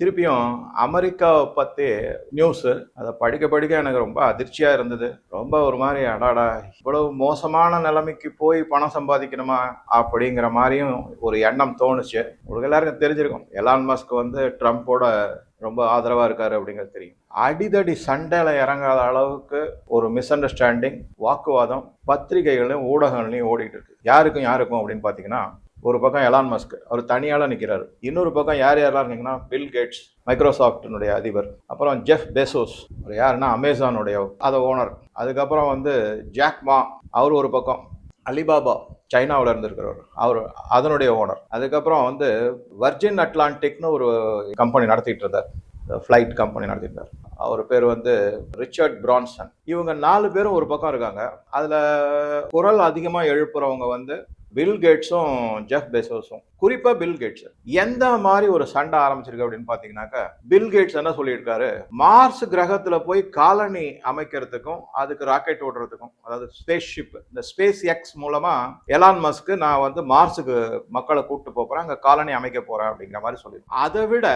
திருப்பியும் அமெரிக்காவை பற்றி நியூஸு அதை படிக்க படிக்க எனக்கு ரொம்ப அதிர்ச்சியாக இருந்தது. ரொம்ப ஒரு மாதிரி அடாடா இவ்வளவு மோசமான நிலைமைக்கு போய் பணம் சம்பாதிக்கணுமா அப்படிங்கிற மாதிரியும் ஒரு எண்ணம் தோணுச்சு. உங்களுக்கு எல்லாருக்கும் தெரிஞ்சிருக்கும். எலான் மஸ்க் வந்து ட்ரம்ப்போட ரொம்ப ஆதரவாக இருக்காரு அப்படிங்கிறது தெரியும். அடிதடி சண்டையில் இறங்காத அளவுக்கு ஒரு மிஸ் அண்டர்ஸ்டாண்டிங் வாக்குவாதம் பத்திரிகைகளையும் ஊடகங்களையும் ஓடிட்டு இருக்கு. யாருக்கும் யாருக்கும் அப்படின்னு பார்த்தீங்கன்னா ஒரு பக்கம் எலான் மஸ்க் அவர் தனியால் நிற்கிறார் இன்னொரு பக்கம் யார் யாரெல்லாம் இருக்கீங்கன்னா பில் கேட்ஸ் மைக்ரோசாஃப்டினுடைய அதிபர். அப்புறம் ஜெஃப் பெசோஸ் அவர் யாருன்னா அமேசானுடைய அதை ஓனர் அதுக்கப்புறம் வந்து ஜாக் மா அவர் ஒரு பக்கம். அலிபாபா சைனாவில் இருந்திருக்கிறவர். அவர் அதனுடைய ஓனர் அதுக்கப்புறம் வந்து வர்ஜின் அட்லாண்டிக்னு ஒரு கம்பெனி நடத்திட்டு இருந்தார். ஃப்ளைட் கம்பெனி நடத்திட்டு அவர் பேர் வந்து ரிச்சர்ட் பிரான்சன் இவங்க நாலு பேரும் ஒரு பக்கம் இருக்காங்க. அதில் குரல் அதிகமாக எழுப்புறவங்க வந்து பில் கேட்ஸும் ஜெஃப் பெசோஸும் குறிப்பா பில் கேட்ஸ் எந்த மாதிரி ஒரு சண்டை ஆரம்பிச்சிருக்கு அப்படின்னு பாத்தீங்கன்னாக்கா பில் கேட்ஸ் என்ன சொல்லியிருக்காரு? மார்ஸ் கிரகத்துல போய் காலனி அமைக்கிறதுக்கும் அதுக்கு ராக்கெட் ஓடுறதுக்கும் அதாவது ஸ்பேஸ் ஷிப் இந்த ஸ்பேஸ் எக்ஸ் மூலமா எலான் மஸ்க்கு நான் வந்து மார்ஸுக்கு மக்களை கூப்பிட்டு போறேன் அங்க காலனி அமைக்க போறேன் அப்படிங்கிற மாதிரி சொல்லி அதை விட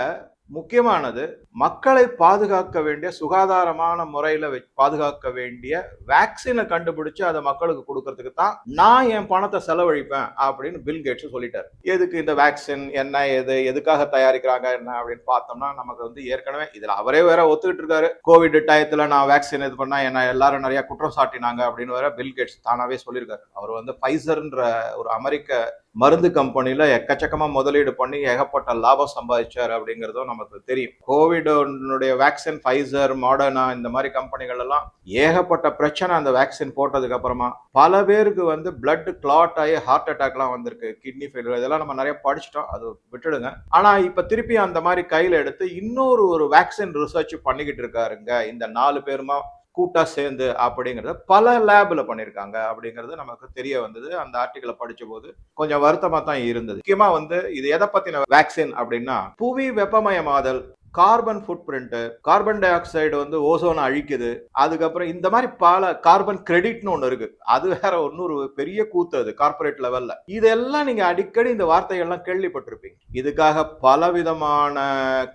முக்கியமானது மக்களை பாதுகாக்க வேண்டிய சுகாதாரமான முறையில பாதுகாக்க வேண்டிய வேக்சினை கண்டுபிடிச்சு அதை மக்களுக்கு கொடுக்கறதுக்கு தான் நான் என் பணத்தை செலவழிப்பேன் அப்படின்னு பில் கேட்ஸ் சொல்லிட்டாரு. எதுக்கு இந்த வேக்சின் என்ன எது எதுக்காக தயாரிக்கிறாங்க என்ன அப்படின்னு பார்த்தோம்னா நமக்கு வந்து ஏற்கனவே இதுல அவரே வேற ஒத்துக்கிட்டு இருக்காரு. கோவிட் டயத்துல நான் வேக்சின் இது பண்ணா என்ன எல்லாரும் நிறைய குற்றம் சாட்டினாங்க அப்படின்னு வேற பில் கேட்ஸ் தானாவே சொல்லியிருக்காரு. அவர் வந்து பைசர்ன்ற ஒரு அமெரிக்க மருந்து கம்பெனியில் எக்கச்சக்கமாக முதலீடு பண்ணி ஏகப்பட்ட லாபம் சம்பாதிச்சார் அப்படிங்கிறதும் நமக்கு தெரியும். கோவிடனுடைய வேக்சின் ஃபைசர் மாடர்னா இந்த மாதிரி கம்பெனிகள் எல்லாம் ஏகப்பட்ட பிரச்சனை அந்த வேக்சின் போட்டதுக்கு அப்புறமா பல பேருக்கு வந்து பிளட் கிளாட் ஆகி ஹார்ட் அட்டாக்லாம் வந்திருக்கு. கிட்னி ஃபெயிலியர் இதெல்லாம் நம்ம நிறைய படிச்சிட்டோம். அது விட்டுடுங்க. ஆனால் இப்போ திருப்பி அந்த மாதிரி கையில் எடுத்து இன்னொரு ஒரு வேக்சின் ரிசர்ச் பண்ணிக்கிட்டு இருக்காருங்க. இந்த நாலு பேருமா கூட்டா சேர்ந்து அப்படிங்கறத பல லேபில் பண்ணியிருக்காங்க அப்படிங்கிறது நமக்கு தெரிய வந்தது. அந்த ஆர்டிகளை படிச்ச போது கொஞ்சம் வருத்தமா தான் இருந்தது. முக்கியமா வந்து இது எதை பத்தின வேக்சின் அப்படின்னா புவி வெப்பமயமாதல் carbon footprint carbon dioxide வந்து ஓசோனை அழிக்குது. அதுக்கப்புறம் இந்த மாதிரி பல கார்பன் கிரெடிட்னு ஒன்று இருக்கு. அது வேற இன்னொரு பெரிய கூத்து அது கார்பரேட் லெவல்ல இதெல்லாம் நீங்க அடிக்கடி இந்த வார்த்தைகள்லாம் கேள்விப்பட்டிருப்பீங்க. இதுக்காக பலவிதமான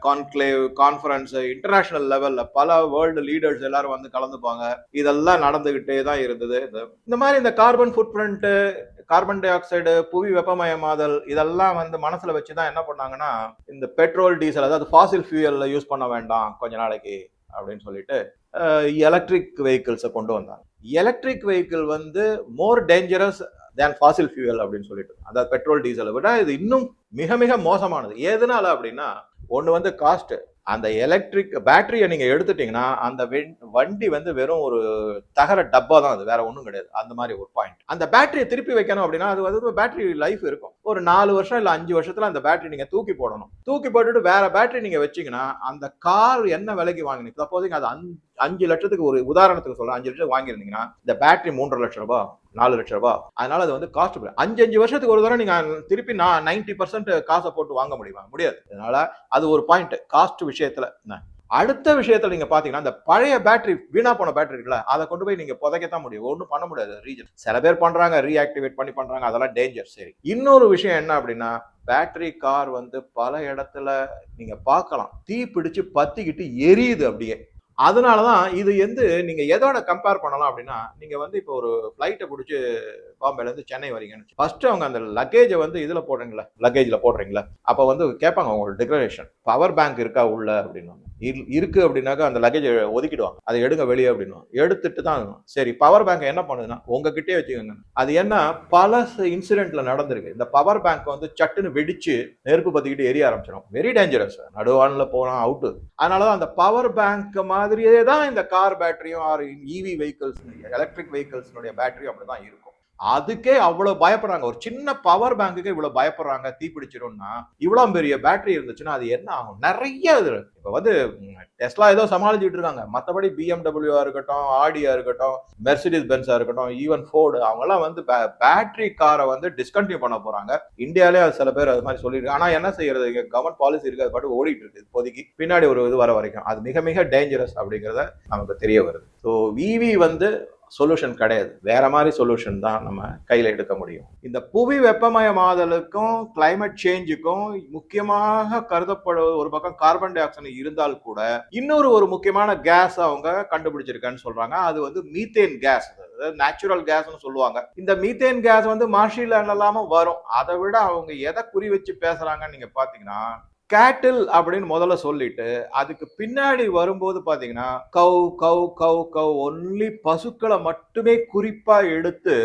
கான்க்ளேவ் கான்ஃபரன்ஸ் இன்டர்நேஷனல் லெவல்ல பல வேர்ல்டு லீடர்ஸ் எல்லாரும் வந்து கலந்துப்பாங்க. இதெல்லாம் நடந்துகிட்டே தான் இருந்தது. இந்த மாதிரி இந்த carbon footprint carbon dioxide புவி வெப்பமயமாதல் இதெல்லாம் வந்து மனசுல வச்சுதான் என்ன பண்ணாங்கன்னா இந்த பெட்ரோல் டீசல் அதாவது ஃபாசில் ஃபியூ ஃபியூயலில் யூஸ் பண்ண வேண்டாம் கொஞ்ச நாளைக்கு அப்படின்னு சொல்லிட்டு எலக்ட்ரிக் வெஹிக்கிள்ஸை கொண்டு வந்தாங்க. எலக்ட்ரிக் வெஹிக்கிள் வந்து more dangerous than fossil fuel அப்படின்னு சொல்லிட்டு அதாவது பெட்ரோல் டீசலை விட இது இன்னும் மிக மிக மோசமானது. எதனால அப்படின்னா ஒன்று வந்து காஸ்ட் அந்த எலக்ட்ரிக் பேட்டரியை நீங்கள் எடுத்துட்டீங்கன்னா அந்த வண்டி வந்து வெறும் ஒரு தகர டப்பா தான் அது வேற ஒன்றும் கிடையாது. அந்த மாதிரி ஒரு பாயிண்ட் அந்த பேட்டரியை திருப்பி வைக்கணும் அப்படின்னா அது வந்து பேட்டரி லைஃப் இருக்கும். ஒரு நாலு வருஷம் இல்லை அஞ்சு வருஷத்தில் அந்த பேட்டரி நீங்கள் தூக்கி போடணும். தூக்கி போட்டுட்டு வேற பேட்டரி நீங்கள் வச்சீங்கன்னா அந்த கார் என்ன விலைக்கு வாங்கினீங்க? சப்போஸிங் அது அஞ்சு அஞ்சு லட்சத்துக்கு ஒரு உதாரணத்துக்கு சொல்றேன். அஞ்சு லட்சம் வாங்கியிருந்தீங்கன்னா இந்த பேட்டரி மூன்றரை லட்சம் ரூபாய் நாலு லட்சம் ரூபாய் அதனால அது வந்து காஸ்ட் அஞ்சு அஞ்சு வருஷத்துக்கு ஒரு தடவை நீங்க திருப்பி நான் நைன்டி பர்சன்ட் காசை போட்டு வாங்க முடியுமா? முடியாது. அதனால அது ஒரு பாயிண்ட் காஸ்ட் விஷயத்துல அடுத்த விஷயத்துல நீங்க பாத்தீங்கன்னா அந்த பழைய பேட்டரி வீணா போன பேட்டரி இருக்குல்ல அதை கொண்டு போய் நீங்க புதைக்கத்தான் முடியும். ஒன்றும் பண்ண முடியாது. ரீஜன் சில பேர் பண்றாங்க ரீஆக்டிவேட் பண்ணி பண்றாங்க அதெல்லாம் டேஞ்சர் சரி. இன்னொரு விஷயம் என்ன அப்படின்னா பேட்டரி கார் வந்து பல இடத்துல நீங்க பார்க்கலாம். தீ பிடிச்சு பத்திக்கிட்டு எரியுது அப்படியே. அதனால தான் இது வந்து நீங்கள் எதோட கம்பேர் பண்ணலாம் அப்படின்னா நீங்கள் வந்து இப்போ ஒரு ஃப்ளைட்டை பிடிச்சி பாம்பேலேருந்து சென்னை வரீங்கன்னு ஃபஸ்ட்டு அவங்க அந்த லக்கேஜை வந்து இதில் போடுறீங்களா லக்கேஜில் போடுறீங்களா அப்போ வந்து கேட்பாங்க அவங்களோட டிக்ளரேஷன் பவர் பேங்க் இருக்கா உள்ள? அப்படின்னு இருக்கு அப்படின்னாக்கா அந்த லக்கேஜ் ஒதுக்கிடுவாங்க. அதை எடுங்க வெளியே அப்படின்னு எடுத்துட்டு தான் சரி பவர் பேங்க் என்ன பண்ணுதுன்னா உங்ககிட்டே வச்சுக்கோங்க. அது என்ன? பல இன்சிடென்ட்ல நடந்திருக்கு. இந்த பவர் பேங்க் வந்து சட்டுன்னு வெடிச்சு நெருப்பு பத்திக்கிட்டு எரிய ஆரம்பிச்சிடும். வெரி டேஞ்சரஸ் நடுவானில் போகலாம் அவுட்டு அதனாலதான் அந்த பவர் பேங்க் மாதிரியே தான் இந்த கார் பேட்டரியும் ஆர் இவி வெஹிக்கிள்ஸ் எலக்ட்ரிக் வெஹிக்கிள்ஸ்னுடைய பேட்டரியும் அப்படிதான் இருக்கும். அதுக்கே அவ்வளவு பயப்படுறாங்க. ஒரு சின்ன பவர் பேங்குக்கு இவ்வளவு பயப்படுறாங்க தீப்பிடிச்சிடும்னா இவ்வளவு பெரிய பேட்டரி இருந்துச்சுன்னா அது என்ன ஆகும்? நிறைய இது இப்ப வந்து டெஸ்லா ஏதோ சமாளிச்சுட்டு இருக்காங்க. மற்றபடி பிஎம்டபிள்யூஆ இருக்கட்டும் ஆடியா இருக்கட்டும் மெர்சிடிஸ் பென்ஸா இருக்கட்டும் ஈவன் ஃபோர்டு அவங்கெல்லாம் வந்து பேட்டரி காரை வந்து டிஸ்கண்டினியூ பண்ண போறாங்க. இந்தியாலே சில பேர் அது மாதிரி சொல்லிட்டு ஆனா என்ன செய்யறது? இங்க கவர்மெண்ட் பாலிசி இருக்கு. அது பாட்டு ஓடிட்டு இருக்கு இப்போதைக்கு. பின்னாடி ஒரு இது வர வரைக்கும். அது மிக மிக டேஞ்சரஸ் அப்படிங்கிறத நமக்கு தெரிய வருது. ஸோ விவி வந்து சொல்யூஷன் கிடையாது. வேற மாதிரி சொல்யூஷன் தான் நம்ம கையில் எடுக்க முடியும். இந்த புவி வெப்பமயமாதலுக்கும் கிளைமேட் சேஞ்சுக்கும் முக்கியமாக கருதப்படுவது ஒரு பக்கம் கார்பன் டை ஆக்சைடு இருந்தால் கூட இன்னொரு ஒரு முக்கியமான கேஸ் அவங்க கண்டுபிடிச்சிருக்கான்னு சொல்றாங்க. அது வந்து மீத்தேன் கேஸ் அதாவது நேச்சுரல் கேஸ்னு சொல்லுவாங்க. இந்த மீத்தேன் கேஸ் வந்து மார்ஷிலாண்ட் இல்லாமல் வரும். அதை விட அவங்க எதை குறி வச்சு பேசுறாங்கன்னு நீங்க பாத்தீங்கன்னா கேட்டில் அப்படின்னு முதல்ல சொல்லிட்டு அதுக்கு பின்னாடி வரும்போது பாத்தீங்கன்னா cow cow cow cow only பசுக்களை மட்டுமே குறிப்பா எடுத்து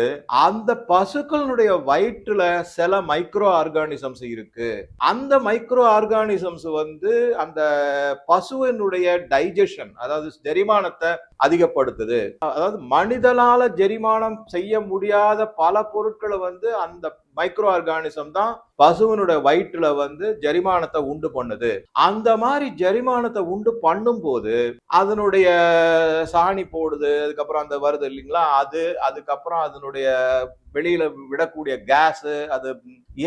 அந்த பசுக்களுடைய வயிற்றுல சில மைக்ரோ ஆர்கானிசம்ஸ் இருக்கு. அந்த மைக்ரோ ஆர்கானிசம்ஸ் வந்து அந்த பசுவினுடைய டைஜஷன் அதாவது செரிமானத்தை அதிகப்படுத்துது. அதாவது மனிதனால ஜெரிமானம் செய்ய முடியாத பல பொருட்களை வந்து அந்த மைக்ரோ ஆர்கானிசம் தான் பசுவினுடைய வயிற்றுல வந்து ஜெரிமானத்தை உண்டு பண்ணுது. அந்த மாதிரி ஜெரிமானத்தை உண்டு பண்ணும்போது அதனுடைய சாணி போடுது அதுக்கப்புறம் அந்த வருது இல்லைங்களா? அது அதுக்கப்புறம் அதனுடைய வெளியில விடக்கூடிய கேஸ் அது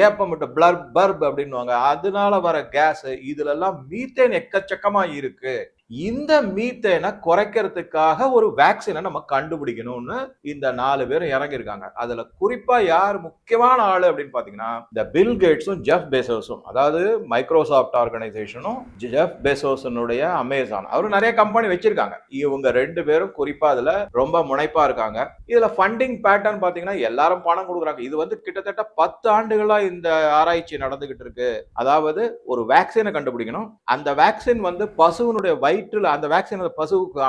ஏப்பமிட்ட பிளர் பர்ப் அப்படின்னுவாங்க. அதனால வர கேஸ் இதுல எல்லாம் மீத்தேன் எக்கச்சக்கமா இருக்கு. இந்த மீத்தேனை குறைக்கிறதுக்காக ஒரு வேக்சினை நம்ம கண்டுபிடிக்கணும்னு இந்த நாலு பேரும் இறங்கியிருக்காங்க. அதுல குறிப்பா யார் முக்கியமான ஆளு அப்படின்னு பாத்தீங்கன்னா இந்த பில் கேட்ஸும் ஜெஃப் பெசோஸும் அதாவது மைக்ரோசாஃப்ட் ஆர்கனைசேஷனும் ஜெஃப் பெசோஸனுடைய அமேசான் அவரும் நிறைய கம்பெனி வச்சிருக்காங்க. இவங்க ரெண்டு பேரும் குறிப்பா அதுல ரொம்ப முனைப்பா இருக்காங்க. இதுல ஃபண்டிங் பேட்டர்ன் பாத்தீங்கன்னா எல்லாரும் பணம் கொடுக்குறாங்க. இது வந்து கிட்டத்தட்ட பத்து ஆண்டுகளா இந்த ஆராய்ச்சி நடந்துகிட்டு இருக்கு. அதாவது ஒரு வேக்சினை கண்டுபிடிக்கணும். அந்த வேக்சின் வந்து பசுவினுடைய வயிற்றில் அந்த வேக்சின் அந்த பசுவுக்கு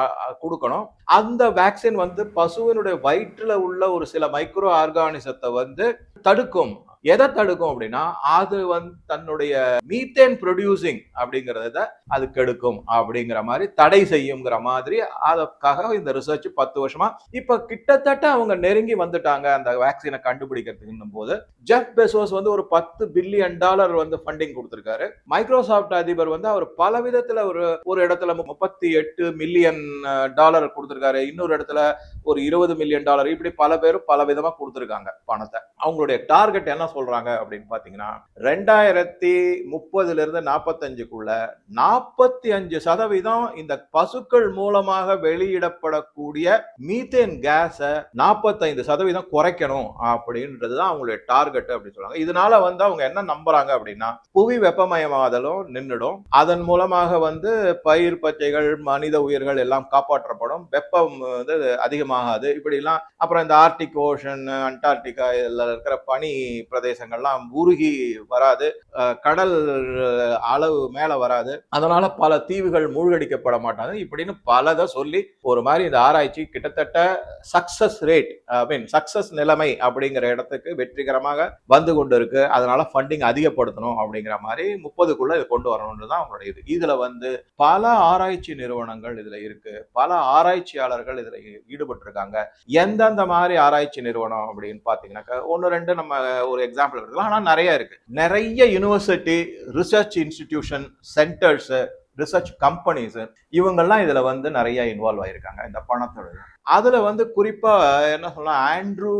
கொடுக்கணும். அந்த வேக்சின் வந்து பசுவினுடைய வயிற்றில் உள்ள ஒரு சில மைக்ரோ ஆர்கானிசத்தை வந்து தடுக்கும். எதை தடுக்கும் அப்படின்னா அது வந்து தன்னுடைய மீத்தேன் ப்ரொடியூசிங் அப்படிங்கறத அது கெடுக்கும் அப்படிங்கிற மாதிரி தடை செய்யுங்கிற மாதிரி அதுக்காக இந்த ரிசர்ச் பத்து வருஷமா இப்ப கிட்டத்தட்ட அவங்க நெருங்கி வந்துட்டாங்க அந்த வேக்சினை கண்டுபிடிக்கிறதுக்குன்னும் போது ஜெஃப் பெசோஸ் வந்து ஒரு பத்து பில்லியன் டாலர் வந்து ஃபண்டிங் கொடுத்திருக்காரு. மைக்ரோசாஃப்ட் அதிபர் வந்து அவர் பல விதத்துல ஒரு ஒரு இடத்துல முப்பத்தி எட்டு மில்லியன் டாலர் கொடுத்திருக்காரு. இன்னொரு இடத்துல ஒரு இருபது மில்லியன் டாலர் இப்படி பல பேரும் பல விதமா கொடுத்திருக்காங்க பணத்தை. அவங்களுடைய டார்கெட் என்ன சொல்றாங்க அப்படின்னு பாத்தீங்கன்னா ரெண்டாயிரத்தி முப்பதுல இருந்து நாற்பத்தஞ்சுக்குள்ள நாற்பத்தி அஞ்சு சதவீதம் இந்த பசுக்கள் மூலமாக வெளியிடப்படக்கூடிய மீத்தேன் கேஸை நாற்பத்தைந்து சதவீதம் குறைக்கணும் அப்படின்றது தான் அவங்களுடைய டார்கெட் அப்படின்னு சொல்றாங்க. இதனால வந்து அவங்க என்ன நம்புறாங்க அப்படின்னா புவி வெப்பமயமாதலும் நின்றுடும் அதன் மூலமாக வந்து பயிர் பச்சைகள் மனித உயிர்கள் எல்லாம் காப்பாற்றப்படும். வெப்பம் வந்து அதிகமாகாது. இப்படிலாம் அப்புறம் இந்த ஆர்டிக் ஓஷன் அண்டார்டிகா இதில் இருக்கிற பனி பிரதேசங்கள்லாம் உருகி வராது. கடல் அளவு மேல வராது. அதனால பல தீவுகள் மூழ்கடிக்கப்பட மாட்டாங்க. இப்படின்னு பலதை சொல்லி ஒரு மாதிரி இந்த ஆராய்ச்சி கிட்டத்தட்ட success rate I mean success நிலைமை அப்படிங்கிற இடத்துக்கு வெற்றிகரமாக வந்து கொண்டு இருக்கு அதனால ஃபண்டிங் அதிகப்படுத்தணும் அப்படிங்கிற மாதிரி முப்பதுக்குள்ள இது கொண்டு வரணும்னு தான் அவங்களுடைய இது. இதுல வந்து பல ஆராய்ச்சி நிறுவனங்கள் இதுல இருக்கு. பல ஆராய்ச்சியாளர்கள் இதுல ஈடுபட்டு இருக்காங்க எந்தெந்த மாதிரி ஆராய்ச்சி நிறுவனம் அப்படின்னு பாத்தீங்கன்னாக்கா ஒன்னு ரெண்டு நம்ம ஒரு எக்ஸாம்பிள் எடுக்கலாம் ஆனால் நிறைய இருக்கு. நிறைய university research institution centres research companies இவங்கெல்லாம் இதில் வந்து நிறைய இன்வால்வ் ஆயிருக்காங்க. இந்த பணத்தோட அதில் வந்து குறிப்பாக என்ன சொல்லலாம் ஆண்ட்ரூ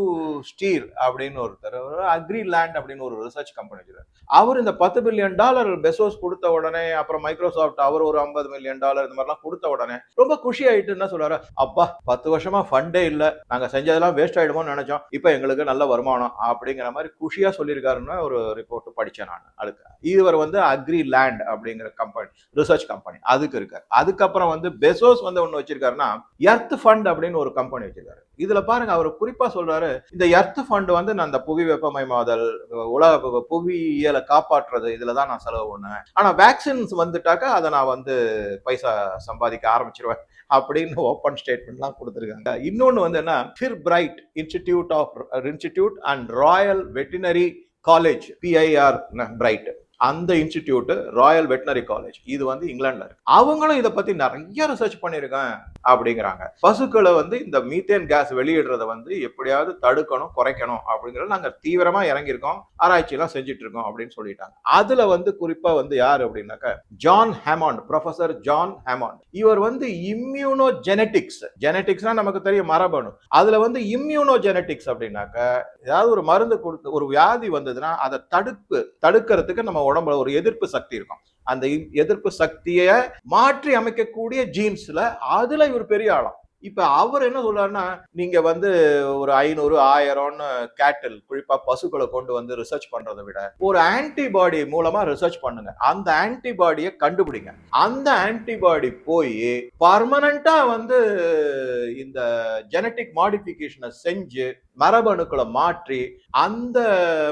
ஸ்டீர் அப்படின்னு ஒருத்தர் அக்ரி லேண்ட் அப்படின்னு ஒரு ரிசர்ச் கம்பெனி வச்சிருக்காரு. அவர் இந்த பத்து பில்லியன் டாலர் பெசோஸ் கொடுத்த உடனே அப்புறம் மைக்ரோசாஃப்ட் அவர் ஒரு ஐம்பது மில்லியன் டாலர் இந்த மாதிரிலாம் கொடுத்த உடனே ரொம்ப குஷி ஆயிட்டு என்ன சொல்றாரு அப்பா பத்து வருஷமா ஃபண்டே இல்லை. நாங்கள் செஞ்சதெல்லாம் வேஸ்ட் ஆயிடுமோன்னு நினைச்சோம். இப்போ எங்களுக்கு நல்ல வருமானம். அப்படிங்கிற மாதிரி குஷியா சொல்லியிருக்காருன்னு ஒரு ரிப்போர்ட் படித்தேன் நான் அதுக்கு. இவர் வந்து அக்ரி லேண்ட் அப்படிங்கிற கம்பெனி ரிசர்ச் கம்பெனி அதுக்கு இருக்கார். அதுக்கப்புறம் வந்து பெசோஸ் வந்து ஒன்று வச்சிருக்காருன்னா எர்த் ஃபண்ட் அப்படின்னு ஒரு கம்பெனி வச்சிருக்காரு. இதுல பாருங்க அவர் குறிப்பா சொல்றாரு இந்த எர்த் ஃபண்ட் வந்து நான் அந்த புவி வெப்பமயமாதல் உலக புவியியலை காப்பாற்றுறது இதுல தான் நான் செலவு பண்ணேன் ஆனா வேக்சின்ஸ் வந்துட்டாக்கா அதை நான் வந்து பைசா சம்பாதிக்க ஆரம்பிச்சிருவேன் அப்படின்னு ஓப்பன் ஸ்டேட்மெண்ட்லாம் கொடுத்துருக்காங்க. இன்னொன்று வந்து என்ன Pirbright institute of institute and royal veterinary college Pirbright அந்த இன்ஸ்டிடியூட் ராயல் வெட்டினரி காலேஜ் இது வந்து இங்கிலாந்துல இருக்கு. அவங்களும் இதை பத்தி நிறைய ரிசர்ச் பண்ணியிருக்கேன் அப்படிங்கிறாங்க. பசுக்களை வந்து இந்த மீத்தேன் கேஸ் வெளியிடுறத வந்து எப்படியாவது தடுக்கணும் குறைக்கணும் அப்படிங்கிறத நாங்க தீவிரமா இறங்கியிருக்கோம். ஆராய்ச்சி எல்லாம் செஞ்சுட்டு இருக்கோம் அப்படின்னு சொல்லிட்டாங்க. அதுல வந்து குறிப்பா வந்து யார் அப்படின்னாக்க John Hammond professor John Hammond இவர் வந்து இம்யூனோ ஜெனட்டிக்ஸ் ஜெனட்டிக்ஸ்னா நமக்கு தெரியும் மரபணு. அதுல வந்து இம்யூனோ ஜெனட்டிக்ஸ் அப்படின்னாக்க ஏதாவது ஒரு மருந்து கொடுத்து ஒரு வியாதி வந்ததுன்னா அதை தடுப்பு தடுக்கிறதுக்கு நம்ம உடம்புல ஒரு எதிர்ப்பு சக்தி இருக்கும். அந்த எதிர்ப்பு சக்தியை மாற்றி அமைக்கக்கூடிய ஜீன்ஸ்ல அதுல இவர் பெரிய ஆளாம் இப்போ அவர் என்ன சொல்றாருன்னா நீங்க வந்து ஒரு ஐநூறு ஆயிரம்னு கேட்டில் குறிப்பா பசுக்களை கொண்டு வந்து ரிசர்ச் பண்றதை விட ஒரு ஆன்டிபாடி மூலமா ரிசர்ச் பண்ணுங்க. அந்த ஆன்டிபாடியை கண்டுபிடிங்க. அந்த ஆன்டிபாடி போய் பர்மனண்டா வந்து இந்த ஜெனட்டிக் மாடிஃபிகேஷனை செஞ்சு மரபணுக்களை மாற்றி அந்த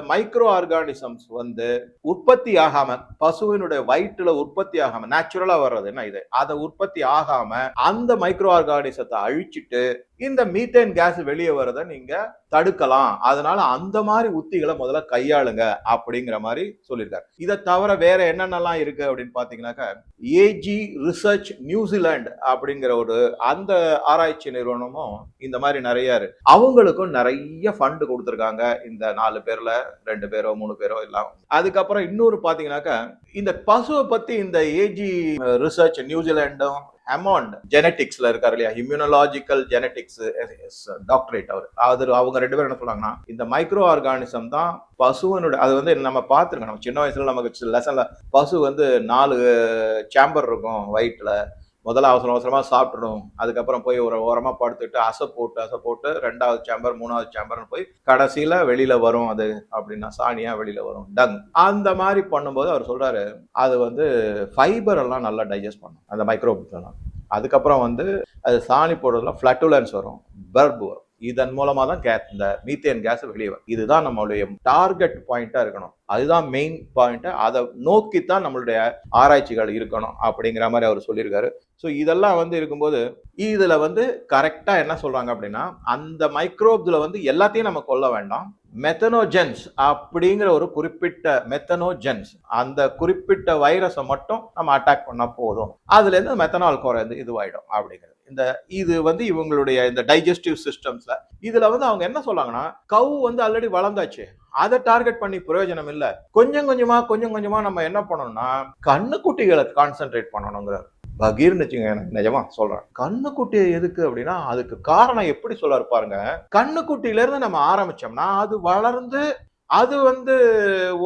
மைக்ரோ ஆர்கானிசம்ஸ் வந்து உற்பத்தி ஆகாம பசுவினுடைய வயிற்றுல உற்பத்தி ஆகாம நேச்சுரலா வர்றது என்ன இது? அதை உற்பத்தி ஆகாம அந்த மைக்ரோ ஆர்கானிசத்தை அழிச்சிட்டு இந்த மீத்தேன் கேஸ் வெளியே வரதை நீங்க தடுக்கலாம். அதனால அந்த மாதிரி உத்திகளை முதல்ல கையாளுங்க அப்படிங்கிற மாதிரி சொல்லியிருக்காரு. இதை தவிர வேற என்னென்னலாம் இருக்கு அப்படின்னு பாத்தீங்கன்னாக்கா ஏஜி ரிசர்ச் நியூசிலாந்து அப்படிங்கிற ஒரு அந்த ஆராய்ச்சி நிறுவனமும் இந்த மாதிரி நிறைய இருக்கு. அவங்களுக்கும் நிறைய ஃபண்டு கொடுத்துருக்காங்க. இந்த நாலு பேர்ல ரெண்டு பேரோ மூணு பேரோ எல்லாம். அதுக்கப்புறம் இன்னொரு பாத்தீங்கன்னாக்கா இந்த பசுவை பத்தி இந்த ஏஜி ரிசர்ச் நியூசிலாண்டும் ஹெமாண்ட் ஜெனட்டிக்ஸ்ல இருக்காரு இல்லையா? இம்யூனலாஜிக்கல் ஜெனட்டிக்ஸ் டாக்டரேட் அவர். அது அவங்க ரெண்டு பேரும் என்ன சொல்றாங்கன்னா இந்த மைக்ரோ ஆர்கானிசம் தான் பசுவனுடைய அது வந்து நம்ம பார்த்துருக்கோம். நம்ம சின்ன வயசுல நமக்கு லெசன்ல பசு வந்து நாலு சேம்பர் இருக்கும் வயிற்றுல முதல்ல அவசரம் அவசரமாக சாப்பிடணும். அதுக்கப்புறம் போய் ஒரு ஓரமாக படுத்துட்டு அசை போட்டு அசை போட்டு ரெண்டாவது சேம்பர் மூணாவது சேம்பர்னு போய் கடைசியில் வெளியில் வரும் அது அப்படின்னா சாணியாக வெளியில் வரும். டங் அந்த மாதிரி பண்ணும்போது அவர் சொல்கிறாரு அது வந்து ஃபைபர் எல்லாம் நல்லா டைஜஸ்ட் பண்ணும். அந்த மைக்ரோபிட்லாம் அதுக்கப்புறம் வந்து அது சாணி போடுறதுலாம் ஃப்ளட்டுலன்ஸ் வரும் பர்ப் வரும். இதன் மூலமாக தான் கே இந்த மீத்தேன் கேஸ் வெளியே வரும். இதுதான் நம்மளுடைய டார்கெட் பாயிண்ட்டாக இருக்கணும். அதுதான் மெயின் பாயிண்ட்டு அதை நோக்கி தான் நம்மளுடைய ஆராய்ச்சிகள் இருக்கணும் அப்படிங்கிற மாதிரி அவர் சொல்லியிருக்காரு. ஸோ இதெல்லாம் வந்து இருக்கும்போது இதில் வந்து கரெக்டாக என்ன சொல்கிறாங்க அப்படின்னா அந்த மைக்ரோப்ஸில் வந்து எல்லாத்தையும் நம்ம கொல்ல வேண்டாம். மெத்தனோஜென்ஸ் அப்படிங்கிற ஒரு குறிப்பிட்ட மெத்தனோஜென்ஸ் அந்த குறிப்பிட்ட வைரஸை மட்டும் நம்ம அட்டாக் பண்ணால் போதும். அதுலேருந்து மெத்தனால் குறைந்து இதுவாயிடும் அப்படிங்கிறது. இந்த இது வந்து இவங்களுடைய இந்த டைஜஸ்டிவ் சிஸ்டம்ஸில் இதில் வந்து அவங்க என்ன சொல்லாங்கன்னா கவு வந்து ஆல்ரெடி வளர்ந்தாச்சு. அதை டார்கெட் பண்ணி பிரயோஜனம் இல்லை. கொஞ்சம் கொஞ்சமா கொஞ்சம் கொஞ்சமா நம்ம என்ன பண்ணணும்னா கண்ணுக்குட்டிகளை கான்சென்ட்ரேட் பண்ணணுங்கிறார். பகீர்னு வச்சுங்க எனக்கு நிஜமா சொல்றேன். கண்ணுக்குட்டி எதுக்கு அப்படின்னா அதுக்கு காரணம் எப்படி சொல்றாரு பாருங்க. கண்ணுக்குட்டியில இருந்து நம்ம ஆரம்பிச்சோம்னா அது வளர்ந்து அது வந்து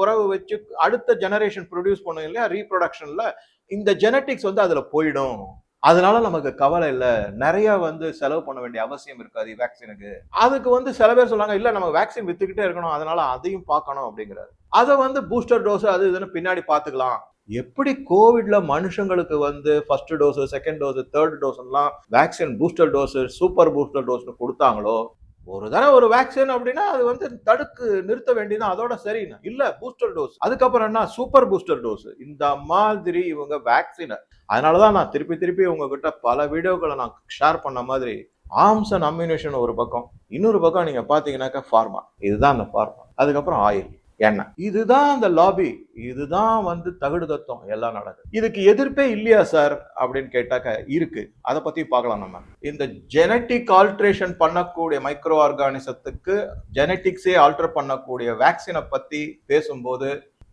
உறவு வச்சு அடுத்த ஜெனரேஷன் ப்ரொடியூஸ் பண்ணும் இல்லையா? ரீப்ரொடக்ஷன்ல இந்த ஜெனட்டிக்ஸ் வந்து அதுல போயிடும். அதனால நமக்கு கவலை இல்லை. நிறைய வந்து செலவு பண்ண வேண்டிய அவசியம் இருக்காது வேக்சினுக்கு அதுக்கு வந்து சில பேர் சொல்லாங்க இல்ல நம்ம வேக்சின் வித்துக்கிட்டே இருக்கணும். அதனால அதையும் பார்க்கணும். அப்படிங்கிறாரு. அதை வந்து பூஸ்டர் டோஸ் அது இதுன்னு பின்னாடி பார்த்துக்கலாம். எப்படி கோவிட்ல மனுஷங்களுக்கு வந்து first dose second dose third dose எல்லாம் vaccine booster dose super booster டோஸ்னு கொடுத்தாங்களோ ஒரு தடவை ஒரு வேக்சின் அப்படின்னா அது வந்து தடுக்கு நிறுத்த வேண்டியது அதோட சரின்னு இல்ல பூஸ்டர் டோஸ் அதுக்கப்புறம் என்ன? சூப்பர் பூஸ்டர் டோஸ் இந்த மாதிரி இவங்க வேக்சின் அதனாலதான் நான் திருப்பி திருப்பி உங்ககிட்ட பல வீடியோக்களை நான் ஷேர் பண்ண மாதிரி ஆர்ம்ஸ் அண்ட் அம்யூனேஷன் ஒரு பக்கம் இன்னொரு பக்கம் நீங்க பார்த்தீங்கன்னாக்கா ஃபார்மா இதுதான் அந்த ஃபார்மா அதுக்கப்புறம் ஆயில் என்ன இதுதான் அந்த லாபி இதுதான் வந்து தகுடு தத்துவம் எல்லாம் நடக்குது. இதுக்கு எதிர்ப்பே இல்லையா சார் அப்படின்னு கேட்டாக்க இருக்கு. அதை பத்தி பார்க்கலாம் நம்ம. இந்த ஜெனட்டிக் ஆல்ட்ரேஷன் பண்ணக்கூடிய மைக்ரோ ஆர்கானிசத்துக்கு ஜெனட்டிக்ஸே ஆல்டர் பண்ணக்கூடிய வேக்சினை பத்தி பேசும்போது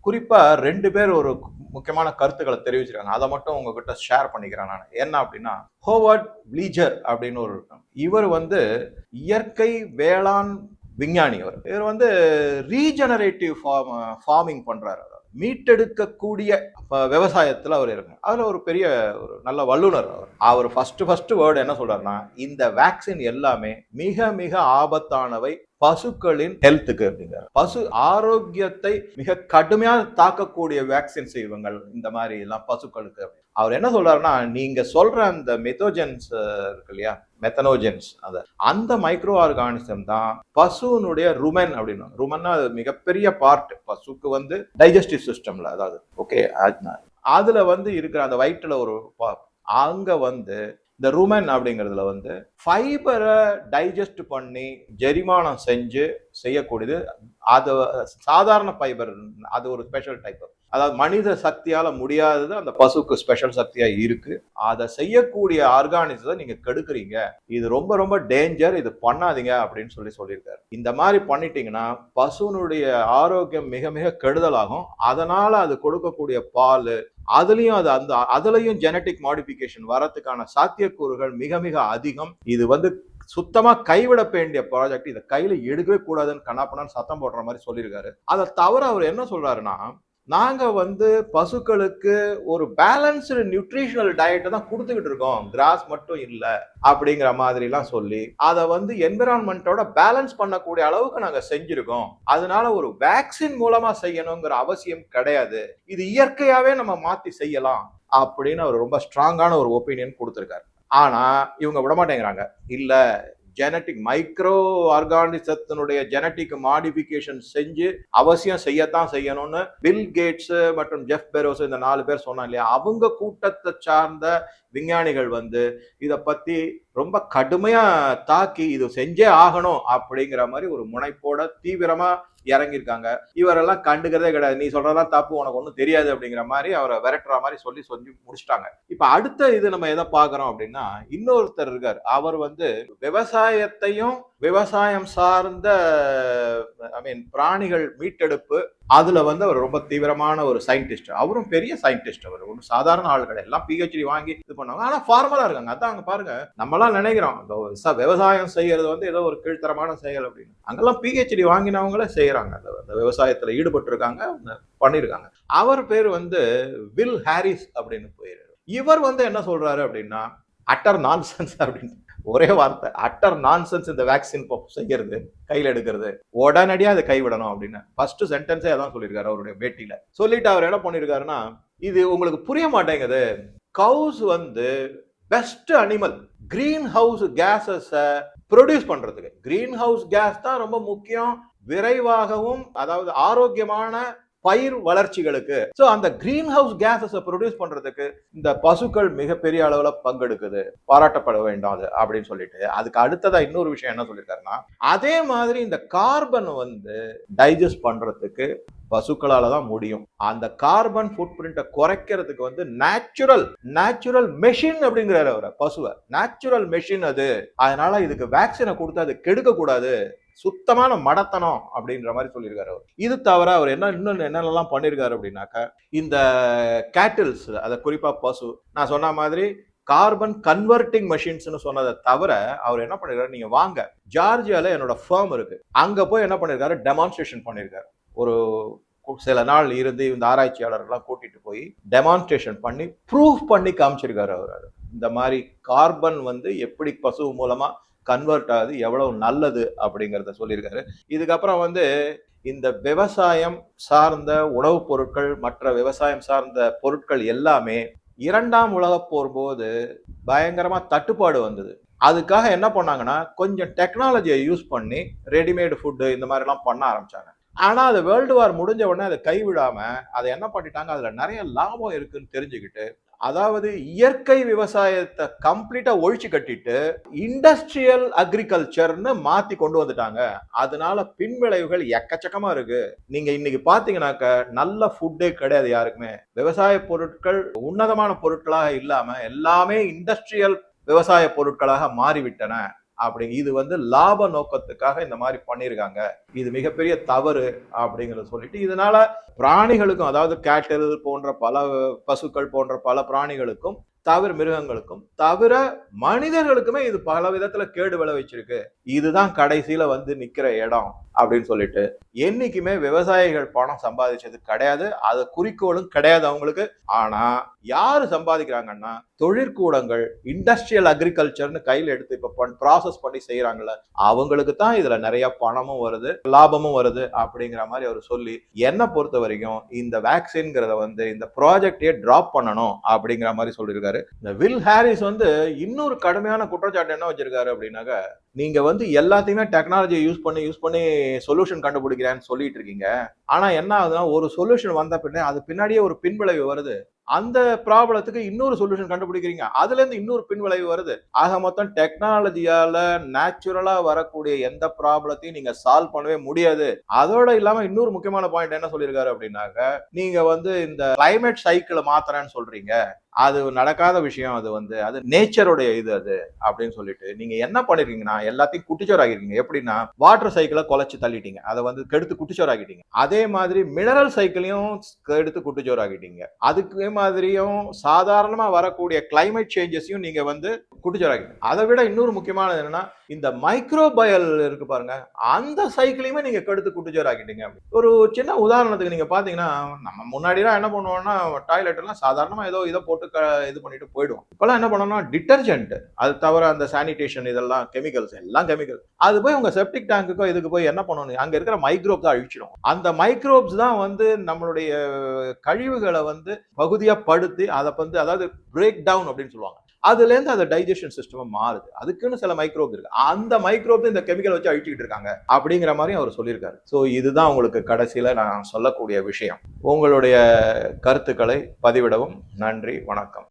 குறிப்பா ரெண்டு பேர் ஒரு முக்கியமான கருத்துக்களை தெரிவிச்சிருக்காங்க. அதை மட்டும் உங்ககிட்ட ஷேர் பண்ணிக்கிறேன் நான். என்ன அப்படின்னா ஹோவர்ட் ப்ளீஜர் அப்படின்னு ஒரு இவர் வந்து இயற்கை வேளாண் விஞ்ஞானி அவர் இவர் வந்து ரீஜெனரேட்டிவ் ஃபார்ம் ஃபார்மிங் பண்றாரு. மீட்டெடுக்கக்கூடிய விவசாயத்தில் அவர் இருக்காங்க அதில் ஒரு பெரிய ஒரு நல்ல வல்லுனர் அவர். அவர் ஃபஸ்ட்டு ஃபஸ்ட்டு வேர்டு என்ன சொல்கிறாருன்னா இந்த வேக்சின் எல்லாமே மிக மிக ஆபத்தானவை பசுக்களின் ஹெல்த்துக்கு அப்படிங்கிறார். பசு ஆரோக்கியத்தை மிக கடுமையாக தாக்கக்கூடிய வேக்சின்ஸ் இவங்கள் இந்த மாதிரி எல்லாம் பசுக்களுக்கு அப்படின்னு. அவர் என்ன சொல்றாருன்னா நீங்க சொல்ற அந்த மெத்தோஜென்ஸ் இருக்கு இல்லையா மெத்தனோஜென்ஸ் அது அந்த மைக்ரோ ஆர்கானிசம் தான் பசுனுடைய ருமன் அப்படின்னு. ருமன்னா அது மிகப்பெரிய பார்ட் பசுக்கு வந்து டைஜஸ்டிவ் சிஸ்டம்ல அதாவது ஓகே அதுல வந்து இருக்கிற அந்த வயிற்றுல ஒரு அங்க வந்து இந்த ருமன் அப்படிங்கிறதுல வந்து ஃபைபரை டைஜஸ்ட் பண்ணி ஜெரிமானம் செஞ்சு செய்யக்கூடியது. அது சாதாரண ஃபைபர் அது ஒரு ஸ்பெஷல் டைப் அதாவது மனித சக்தியால முடியாதது அந்த பசுக்கு ஸ்பெஷல் சக்தியா இருக்கு. அதை செய்யக்கூடிய ஆர்கானிசத்தை நீங்க கெடுக்குறீங்க. இது ரொம்ப ரொம்ப டேஞ்சர் இது பண்ணாதீங்க அப்படின்னு சொல்லி சொல்லியிருக்காரு. இந்த மாதிரி பண்ணிட்டீங்கன்னா பசுனுடைய ஆரோக்கியம் மிக மிக கெடுதலாகும். அதனால அது கொடுக்கக்கூடிய பால் அதுலயும் அது அந்த அதுலயும் ஜெனட்டிக் மாடிஃபிகேஷன் வரதுக்கான சாத்தியக்கூறுகள் மிக மிக அதிகம். இது வந்து சுத்தமா கைவிட வேண்டிய ப்ராஜெக்ட் இதை கையில எடுக்கவே கூடாதுன்னு கண்ணாப்பண்ணான்னு சத்தம் போடுற மாதிரி சொல்லியிருக்காரு. அதை தவிர அவர் என்ன சொல்றாருன்னா நாங்கள் வந்து பசுக்களுக்கு ஒரு பேலன்ஸ்டு நியூட்ரிஷனல் டயட்டை தான் கொடுத்துக்கிட்டு இருக்கோம். கிராஸ் மட்டும் இல்லை அப்படிங்கிற மாதிரிலாம் சொல்லி அதை வந்து என்விரான்மெண்ட்டோட பேலன்ஸ் பண்ணக்கூடிய அளவுக்கு நாங்கள் செஞ்சுருக்கோம். அதனால ஒரு வேக்சின் மூலமாக செய்யணுங்கிற அவசியம் கிடையாது. இது இயற்கையாகவே நம்ம மாற்றி செய்யலாம் அப்படின்னு அவர் ரொம்ப ஸ்ட்ராங்கான ஒரு ஒப்பீனியன் கொடுத்துருக்காரு. ஆனால் இவங்க விட மாட்டேங்கிறாங்க ஜெனட்டிக் மைக்ரோ ஆர்கானிசத்தினுடைய ஜெனட்டிக் மாடிஃபிகேஷன் செஞ்சு அவசியம் செய்யத்தான் செய்யணும்னு பில் கேட்ஸ் மற்றும் ஜெஃப் பெரோஸ் இந்த நாலு பேர் சொன்னாங்க இல்லையா? அவங்க கூட்டத்தை சார்ந்த விஞ்ஞானிகள் வந்து இதை பத்தி ரொம்ப கடுமையா தாக்கி இது செஞ்சே ஆகணும் அப்படிங்கிற மாதிரி ஒரு முனைப்போட தீவிரமா இறங்கியிருக்காங்க. இவரெல்லாம் கண்டுக்கிறதே கிடையாது. நீ சொல்றதெல்லாம் தப்பு உனக்கு ஒன்றும் தெரியாது அப்படிங்கிற மாதிரி அவரை விரட்டுற மாதிரி சொல்லி சொல்லி முடிச்சிட்டாங்க. இப்ப அடுத்த இது நம்ம எதை பாக்குறோம் அப்படின்னா இன்னொருத்தர் இருக்கார். அவர் வந்து விவசாயத்தையும் விவசாயம் சார்ந்த ஐ மீன் பிராணிகள் மீட்டெடுப்பு அதுல வந்து அவர் ரொம்ப தீவிரமான ஒரு சயின்டிஸ்ட் அவரும் பெரிய சயின்டிஸ்ட் அவர். ஒன்றும் சாதாரண ஆள்கள். எல்லாம் பிஹெச்டி வாங்கி இது பண்ணுவாங்க. ஆனா ஃபார்மலா இருக்காங்க. அதான் அங்க பாருங்க. நம்மளாம் நினைக்கிறோம் இந்த விவசாயம் செய்யறது வந்து ஏதோ ஒரு கீழ்த்தரமான செயல் அப்படின்னு. அங்கெல்லாம் பிஹெச்டி வாங்கினவங்களே செய்யறாங்க. அந்த அந்த விவசாயத்துல ஈடுபட்டு இருக்காங்க பண்ணியிருக்காங்க அவர் பேர் வந்து வில் ஹாரிஸ் அப்படின்னு பேரு. இவர் வந்து என்ன சொல்றாரு அப்படின்னா அட்டர் நான்சென்ஸ் அப்படின்னு. ஒரே வார்த்தை அட்டர் நான்சென்ஸ் இந்த வேக்சின் செய்யறது கையில் எடுக்கிறது. உடனடியாக அதை கைவிடணும் அப்படின்னு. ஃபர்ஸ்ட் சென்டென்ஸே அதான் சொல்லியிருக்காரு அவருடைய பேட்டியில. சொல்லிட்டு அவர் என்ன பண்ணியிருக்காருன்னா இது உங்களுக்கு புரிய மாட்டேங்குது. கவுஸ் வந்து பெஸ்ட் அனிமல் கிரீன் ஹவுஸ் கேஸஸை ப்ரொடியூஸ் பண்றதுக்கு. கிரீன் ஹவுஸ் கேஸ் தான் ரொம்ப முக்கியம் விரைவாகவும் அதாவது ஆரோக்கியமான பயிர் வளர்ச்சிகளுக்கு. ஸோ அந்த கிரீன் ஹவுஸ் கேஸஸை ப்ரொடியூஸ் பண்றதுக்கு இந்த பசுக்கள் மிகப்பெரிய அளவில் பங்கெடுக்குது. பாராட்டப்பட வேண்டும் அது அப்படின்னு சொல்லிட்டு. அதுக்கு அடுத்ததா இன்னொரு விஷயம் என்ன சொல்லியிருக்காருன்னா அதே மாதிரி இந்த கார்பன் வந்து டைஜஸ்ட் பண்றதுக்கு பசுக்களால தான் முடியும். அந்த கார்பன் ஃபுட் பிரிண்ட்டை குறைக்கிறதுக்கு வந்து நேச்சுரல் நேச்சுரல் மெஷின் அப்படிங்கிறாரு அவரை பசுவை. நேச்சுரல் மெஷின் அது. அதனால இதுக்கு வேக்சினை கொடுத்து அது கெடுக்க கூடாது சுத்தமான மடத்தனம் அப்படின்ற மாதிரி சொல்லியிருக்காரு அவர். இது தவிர அவர் என்ன இன்னும் என்னென்னலாம் பண்ணியிருக்காரு அப்படின்னாக்கா இந்த கேட்டில்ஸ் அதை குறிப்பாக பசு நான் சொன்ன மாதிரி கார்பன் கன்வெர்ட்டிங் மெஷின்ஸ்னு சொன்னதை தவிர அவர் என்ன பண்ணிருக்காரு நீங்க வாங்க. ஜார்ஜியால என்னோட ஃபேம் இருக்கு. அங்க போய் என்ன பண்ணிருக்காரு டெமான்ஸ்ட்ரேஷன் பண்ணிருக்காரு. ஒரு சில நாள் இருந்து இந்த ஆராய்ச்சியாளர்கள்லாம் கூட்டிட்டு போய் டெமான்ஸ்ட்ரேஷன் பண்ணி ப்ரூஃப் பண்ணி காமிச்சிருக்காரு அவர். இந்த மாதிரி கார்பன் வந்து எப்படி பசு மூலமா கன்வெர்ட் ஆகுது எவ்வளவு நல்லது அப்படிங்கிறத சொல்லியிருக்காரு. இதுக்கப்புறம் வந்து இந்த விவசாயம் சார்ந்த உணவுப் பொருட்கள் மற்ற விவசாயம் சார்ந்த பொருட்கள் எல்லாமே இரண்டாம் உலகப் போர் போது பயங்கரமா தட்டுப்பாடு வந்தது. அதுக்காக என்ன பண்ணாங்கன்னா கொஞ்சம் டெக்னாலஜியை யூஸ் பண்ணி ரெடிமேடு ஃபுட்டு இந்த மாதிரிலாம் பண்ண ஆரம்பிச்சாங்க. ஆனால் அது வேர்ல்டு வார் முடிஞ்ச உடனே அதை கைவிடாம அதை என்ன பண்ணிட்டாங்க அதில் நிறைய லாபம் இருக்குன்னு தெரிஞ்சுக்கிட்டு அதாவது இயற்கை விவசாயத்தை கம்ப்ளீட்டா ஒழிச்சு கட்டிட்டு இண்டஸ்ட்ரியல் அக்ரிகல்ச்சர்னு மாத்தி கொண்டு வந்துட்டாங்க. அதனால பின்விளைவுகள் எக்கச்சக்கமா இருக்கு. நீங்க இன்னைக்கு பாத்தீங்கன்னாக்க நல்ல ஃபுட்டே கிடையாது யாருக்குமே. விவசாய பொருட்கள் உன்னதமான பொருட்களாக இல்லாம எல்லாமே இண்டஸ்ட்ரியல் விவசாய பொருட்களாக மாறிவிட்டன. அப்படி இது வந்து லாப நோக்கத்துக்காக இந்த மாதிரி பண்ணியிருக்காங்க இது மிகப்பெரிய தவறு அப்படிங்கிறத சொல்லிட்டு இதனால பிராணிகளுக்கும் அதாவது கேட்டல் போன்ற பல பசுக்கள் போன்ற பல பிராணிகளுக்கும் தவிர மிருகங்களுக்கும் தவிர மனிதர்களுக்குமே இது பல விதத்துல கேடு விளைவிச்சிருக்கு. இதுதான் கடைசியில வந்து நிக்கிற இடம் அப்படின்னு சொல்லிட்டு என்னைக்குமே விவசாயிகள் பணம் சம்பாதிச்சது கிடையாது அது குறிக்கோளும் கிடையாது அவங்களுக்கு. ஆனா யாரு சம்பாதிக்கிறாங்கன்னா தொழிற்கூடங்கள் இண்டஸ்ட்ரியல் அக்ரிகல்ச்சர்னு கையில் எடுத்து இப்ப ப்ராசஸ் பண்ணி செய்யறாங்கல்ல அவங்களுக்கு தான் இதுல நிறைய பணமும் வருது லாபமும் வருது அப்படிங்கிற மாதிரி அவர் சொல்லி என்னை பொறுத்த வரைக்கும் இந்த வேக்சின்ங்கிறத வந்து இந்த ப்ராஜெக்டே டிராப் பண்ணணும் அப்படிங்கிற மாதிரி சொல்லியிருக்காரு. இந்த வில் ஹாரிஸ் வந்து இன்னொரு கடுமையான குற்றச்சாட்டு என்ன வச்சிருக்காரு அப்படின்னாக்க நீங்க வந்து எல்லாத்தையுமே டெக்னாலஜியை யூஸ் பண்ணி யூஸ் பண்ணி சொல்யூஷன் கண்டுபிடிக்கிறேன்னு சொல்லிட்டு இருக்கீங்க. ஆனா என்ன ஆகுதுன்னா ஒரு சொல்யூஷன் வந்த பின்னே அது பின்னாடியே ஒரு பின்விளைவு வருது. அந்த ப்ராப்ளத்துக்கு இன்னொரு சொல்யூஷன் கண்டுபிடிக்கிறீங்க. அதுல இருந்து இன்னொரு பின்விளைவு வருது. ஆக மொத்தம் டெக்னாலஜியால நேச்சுரலா வரக்கூடிய எந்த ப்ராப்ளத்தையும் நீங்க சால்வ் பண்ணவே முடியாது. அதோட இல்லாம இன்னொரு முக்கியமான பாயிண்ட் என்ன சொல்லியிருக்காரு அப்படின்னாக்க நீங்க வந்து இந்த கிளைமேட் சைக்கிளை மாத்துறேன்னு சொல்றீங்க. அது நடக்காத விஷயம் அது வந்து அது நேச்சருடைய இது அது அப்படின்னு சொல்லிட்டு நீங்க என்ன பண்ணிருக்கீங்கன்னா எல்லாத்தையும் குட்டிச்சோர் ஆகிருக்கீங்க எப்படின்னா வாட்டர் சைக்கிளை குலைச்சு தள்ளிட்டீங்க. அதை வந்து கெடுத்து குட்டிச்சோர் ஆகிட்டீங்க அதே மாதிரி மினரல் சைக்கிளையும் கெடுத்து குட்டிச்சோர் ஆகிட்டீங்க அதுக்கு மாதிரியும் சாதாரணமா வரக்கூடிய கிளைமேட் சேஞ்சஸையும் நீங்க வந்து குட்டிச்சோறாக்கிட்டு அதை விட இன்னொரு முக்கியமானது என்னன்னா இந்த மைக்ரோபயல் இருக்கு பாருங்க அந்த சைக்கிளையுமே நீங்க கெடுத்து குட்டிச்சோறாக்கிட்டீங்க ஒரு சின்ன உதாரணத்துக்கு நீங்க பாத்தீங்கன்னா நம்ம முன்னாடிலாம் என்ன பண்ணுவோம்னா டாய்லெட் எல்லாம் சாதாரணமா ஏதோ இதை போட்டு க- இது பண்ணிட்டு போயிடுவோம். இப்போல்லாம் என்ன பண்ணோம்னா டிட்டர்ஜென்ட் அது தவிர அந்த சானிடேஷன் இதெல்லாம் கெமிக்கல்ஸ் எல்லாம் கெமிக்கல் அது போய் உங்கள் செப்டிக் டேங்குக்கோ இதுக்கு போய் என்ன பண்ணணும்? அங்கே இருக்கிற மைக்ரோப் தான் அழிச்சிடும். அந்த மைக்ரோப்ஸ் தான் வந்து நம்மளுடைய கழிவுகளை வந்து பகுதியாக படுத்தி அதை வந்து அதாவது பிரேக் டவுன் அப்படின்னு சொல்லுவாங்க. அதுலேருந்து அந்த டைஜஷன் சிஸ்டம் மாறுது. அதுக்குன்னு சில மைக்ரோப் இருக்கு. அந்த மைக்ரோப் இந்த கெமிக்கல் வச்சு அழிச்சிக்கிட்டு இருக்காங்க அப்படிங்கிற மாதிரி அவர் சொல்லியிருக்காரு. ஸோ இதுதான் உங்களுக்கு கடைசியில் நான் சொல்லக்கூடிய விஷயம். உங்களுடைய கருத்துக்களை பதிவிடவும் நன்றி வணக்கம்.